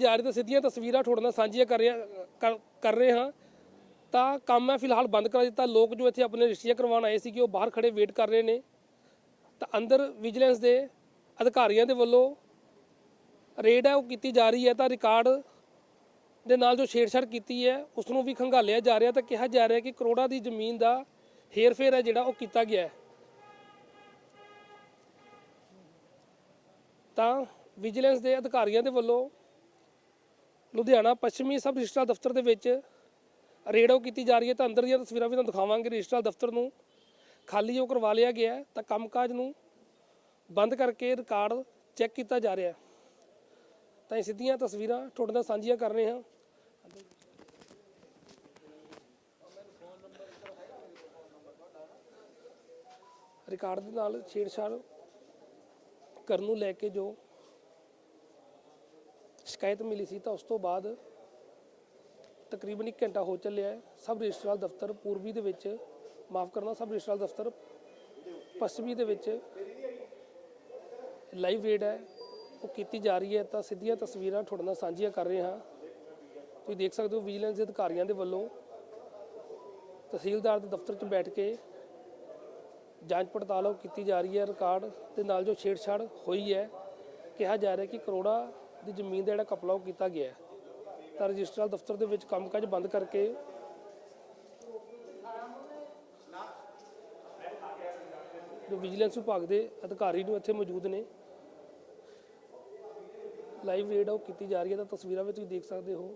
ਜਾ ਰਹੀ ਤਾਂ ਸਿੱਧੀਆਂ ਤਸਵੀਰਾਂ ਤੁਹਾਡੇ ਨਾਲ ਸਾਂਝੀਆਂ ਕਰ ਰਿਹਾ ਕਰ- ਰਹੇ ਹਾਂ। ਤਾਂ ਕੰਮ ਹੈ ਫਿਲਹਾਲ ਬੰਦ ਕਰਾ ਦਿੱਤਾ। ਲੋਕ ਜੋ ਇੱਥੇ ਆਪਣੇ ਰਜਿਸਟਰੀਆਂ ਕਰਵਾਉਣ ਆਏ ਸੀ ਕਿ ਉਹ ਬਾਹਰ ਖੜੇ ਵੇਟ ਕਰ ਰਹੇ ਨੇ। ਤਾਂ ਅੰਦਰ ਵਿਜੀਲੈਂਸ ਦੇ ਅਧਿਕਾਰੀਆਂ ਦੇ ਵੱਲੋਂ ਰੇਡ ਹੈ, ਉਹ ਕੀਤੀ ਜਾ ਰਹੀ ਹੈ। ਤਾਂ ਰਿਕਾਰਡ ਦੇ ਨਾਲ ਜੋ ਛੇੜਛਾੜ ਕੀਤੀ ਹੈ ਉਸ ਨੂੰ ਵੀ ਖੰਗਾਲਿਆ ਜਾ ਰਿਹਾ। ਤਾਂ ਕਿਹਾ ਜਾ ਰਿਹਾ ਕਿ ਕਰੋੜਾਂ ਦੀ ਜ਼ਮੀਨ ਦਾ ਹੇਰ-ਫੇਰ ਹੈ ਜਿਹੜਾ, ਉਹ ਕੀਤਾ ਗਿਆ ਹੈ। ਤਾਂ ਵਿਜੀਲੈਂਸ ਦੇ ਅਧਿਕਾਰੀਆਂ ਦੇ ਵੱਲੋਂ ਲੁਧਿਆਣਾ ਪੱਛਮੀ ਸਬ ਰਜਿਸਟਰ ਦਫ਼ਤਰ ਦੇ ਵਿੱਚ ਰੇਡ ਕੀਤੀ ਜਾ ਰਹੀ ਹੈ ਤਾਂ ਅੰਦਰ ਦੀਆਂ ਤਸਵੀਰਾਂ ਵੀ ਤੁਹਾਨੂੰ ਦਿਖਾਵਾਂਗੇ। ਰਜਿਸਟਰਾਰ ਦਫ਼ਤਰ ਨੂੰ ਖਾਲੀ ਉਹ ਕਰਵਾ ਲਿਆ ਗਿਆ ਤਾਂ ਕੰਮਕਾਜ ਨੂੰ ਬੰਦ ਕਰਕੇ ਰਿਕਾਰਡ ਚੈੱਕ ਕੀਤਾ ਜਾ ਰਿਹਾ ਤਾਂ ਇਹ ਸਿੱਧੀਆਂ ਤਸਵੀਰਾਂ ਤੁਹਾਡੇ ਨਾਲ ਸਾਂਝੀਆਂ ਕਰ ਰਹੇ ਹਾਂ। ਰਿਕਾਰਡ ਦੇ ਨਾਲ ਛੇੜਛਾੜ ਕਰਨ ਨੂੰ ਲੈ ਕੇ ਜੋ ਸ਼ਿਕਾਇਤ ਮਿਲੀ ਸੀ ਤਾਂ ਉਸ ਤੋਂ ਬਾਅਦ ਤਕਰੀਬਨ 1 ਘੰਟਾ ਹੋ ਚੱਲਿਆ ਹੈ। ਸਬ ਰਜਿਸਟਰਾਰ ਦਫ਼ਤਰ ਪੂਰਬੀ ਦੇ ਵਿੱਚ, ਮਾਫ ਕਰਨਾ, ਸਬ ਰਜਿਸਟਰਾਰ ਦਫ਼ਤਰ ਪੱਛਮੀ ਦੇ ਵਿੱਚ ਲਾਈਵ ਰੇਡ ਹੈ। ਉਹ ਕੀਤੀ ਜਾ ਰਹੀ ਹੈ ਤਾਂ ਸਿੱਧੀਆਂ ਤਸਵੀਰਾਂ ਤੁਹਾਡੇ ਨਾਲ ਸਾਂਝੀਆਂ ਕਰ ਰਹੇ ਹਾਂ। ਤੁਸੀਂ ਦੇਖ ਸਕਦੇ ਹੋ ਵਿਜੀਲੈਂਸ ਦੇ ਅਧਿਕਾਰੀਆਂ ਦੇ ਵੱਲੋਂ ਤਹਿਸੀਲਦਾਰ ਦੇ ਦਫ਼ਤਰ 'ਚ ਬੈਠ ਕੇ ਜਾਂਚ ਪੜਤਾਲ ਕੀਤੀ ਜਾ ਰਹੀ ਹੈ। ਰਿਕਾਰਡ ਦੇ ਨਾਲ ਜੋ ਛੇੜਛਾੜ ਹੋਈ ਹੈ, ਕਿਹਾ ਜਾ ਰਿਹਾ ਕਿ ਕਰੋੜਾ ਦੀ ਜ਼ਮੀਨ ਦਾ ਜਿਹੜਾ ਕਪਲਾ ਉਹ ਕੀਤਾ ਗਿਆ ਹੈ। ਤਾਂ ਰਜਿਸਟਰਾਰ ਦਫ਼ਤਰ ਦੇ ਵਿੱਚ ਕੰਮਕਾਜ ਬੰਦ ਕਰਕੇ ਜੋ ਵਿਜੀਲੈਂਸ ਵਿਭਾਗ ਦੇ ਅਧਿਕਾਰੀ ਨੂੰ ਇੱਥੇ ਮੌਜੂਦ ਨੇ, ਲਾਈਵ ਰੇਡ ਉਹ ਕੀਤੀ ਜਾ ਰਹੀ ਹੈ। ਤਾਂ ਤਸਵੀਰਾਂ ਵਿੱਚ ਤੁਸੀਂ ਦੇਖ ਸਕਦੇ ਹੋ।